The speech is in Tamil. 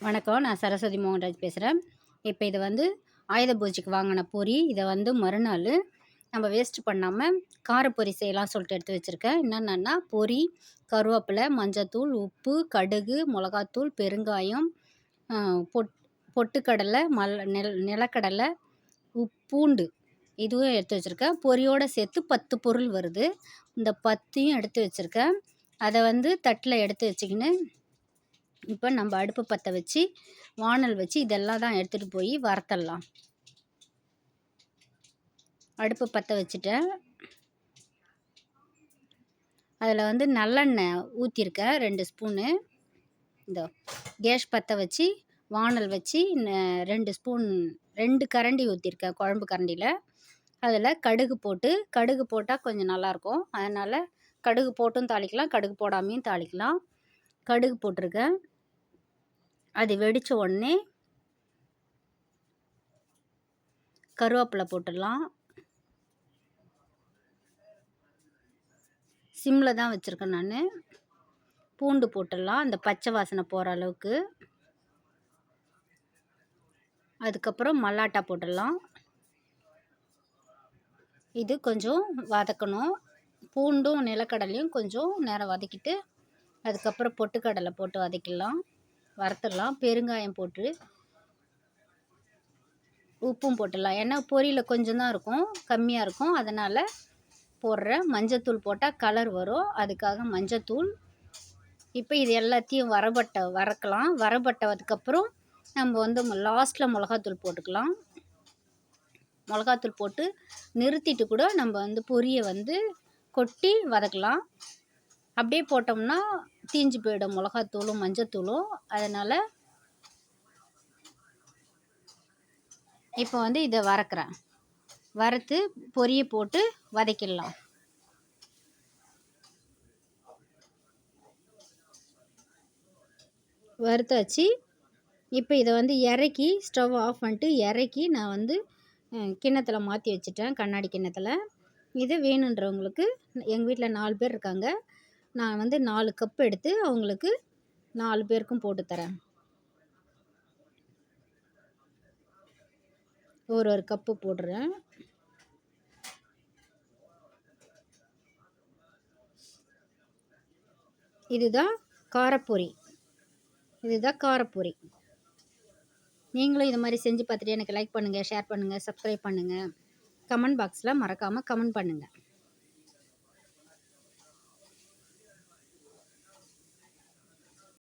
வணக்கம் நான் சரஸ்வதி மோகன்ராஜ் பேசுகிறேன் இப்போ இது வந்து ஆயுத பூஜைக்கு வாங்கின பொரி இதை வந்து மறுநாள் நம்ம வேஸ்ட் பண்ணாமல் காரப்பொரி செய்யலாம் சொல்லிட்டு எடுத்து வச்சுருக்கேன். என்னென்னா பொரி கருவேப்பிலை மஞ்சத்தூள் உப்பு கடுகு மிளகாத்தூள் பெருங்காயம் பொட் பொட்டுக்கடலை மல் நில நிலக்கடலை உப் பூண்டு இதுவும் எடுத்து வச்சுருக்கேன். பொரியோடு சேர்த்து பத்து பொருள் வருது. இந்த பத்தையும் எடுத்து வச்சுருக்கேன். அதை வந்து தட்டில் எடுத்து வச்சுக்கின்னு இப்போ நம்ம அடுப்பு பற்ற வச்சு வானல் வச்சு இதெல்லாம் தான் எடுத்துகிட்டு போய் வறுத்தடலாம் அடுப்பு பற்ற வச்சுட்டேன். அதில் வந்து நல்லெண்ணெய் ஊற்றிருக்கேன் ரெண்டு ஸ்பூனு. இந்த கேஸ் பற்ற வச்சு வானல் வச்சு ரெண்டு ஸ்பூன் ரெண்டு கரண்டி ஊற்றிருக்கேன் குழம்பு கரண்டியில். அதில் கடுகு போட்டு கடுகு போட்டால் கொஞ்சம் நல்லாயிருக்கும் அதனால் கடுகு போட்டும் தாளிக்கலாம் கடுகு போடாமையும் தாளிக்கலாம். கடுகு போட்டிருக்கேன். அது வெடித்த உடனே கருவேப்பிலை போட்டுடலாம். சிம்மில் தான் வச்சுருக்கேன் நான். பூண்டு போட்டுடலாம். அந்த பச்சை வாசனை போகிற அளவுக்கு. அதுக்கப்புறம் மல்லாட்டா போட்டுடலாம். இது கொஞ்சம் வதக்கணும். பூண்டும் நிலக்கடலையும் கொஞ்சம் நேரம் வதக்கிட்டு அதுக்கப்புறம் பொட்டுக்கடலை போட்டு வதக்கிடலாம். வறுத்துடலாம். பெருங்காயம் போட்டு உப்பும் போட்டுடலாம். ஏன்னா பொரியில் கொஞ்சம் தான் இருக்கும் கம்மியாக இருக்கும். அதனால் போடுறேன் மஞ்சத்தூள் போட்டால் கலர் வரும். அதுக்காக மஞ்சத்தூள். இப்போ இது எல்லாத்தையும் வரபட்ட வறக்கலாம். வரபட்டதுக்கப்புறம் நம்ம வந்து லாஸ்ட்டில் மிளகாத்தூள் போட்டுக்கலாம். மிளகாத்தூள் போட்டு நிறுத்திட்டு கூட நம்ம வந்து பொரியை வந்து கொட்டி வதக்கலாம். அப்படியே போட்டோம்னா தீஞ்சு போயிடும் மிளகாத்தூளும் மஞ்சத்தூளும். அதனால் இப்போ வந்து இதை வறுக்கிறேன். வறுத்து பொரிய போட்டு வதக்கிடலாம். வறுத்தாச்சு. இப்போ இதை வந்து இறக்கி ஸ்டவ் ஆஃப் பண்ணிட்டு இறக்கி நான் வந்து கிண்ணத்தில் மாற்றி வச்சுட்டேன். கண்ணாடி கிண்ணத்தில். இது வேணுன்றவங்களுக்கு எங்கள் வீட்டில் நாலு பேர் இருக்காங்க. நான் வந்து நாலு கப் எடுத்து அவங்களுக்கு நாலு பேருக்கும் போட்டு தரேன். ஒரு ஒரு கப்பு போடுறேன். இதுதான் காரப்பொரி. இதுதான் காரப்பொரி. நீங்களும் இது மாதிரி செஞ்சு பார்த்துட்டு எனக்கு லைக் பண்ணுங்கள் ஷேர் பண்ணுங்கள் சப்ஸ்கிரைப் பண்ணுங்கள் கமெண்ட் பாக்ஸில் மறக்காமல் கமெண்ட் பண்ணுங்கள்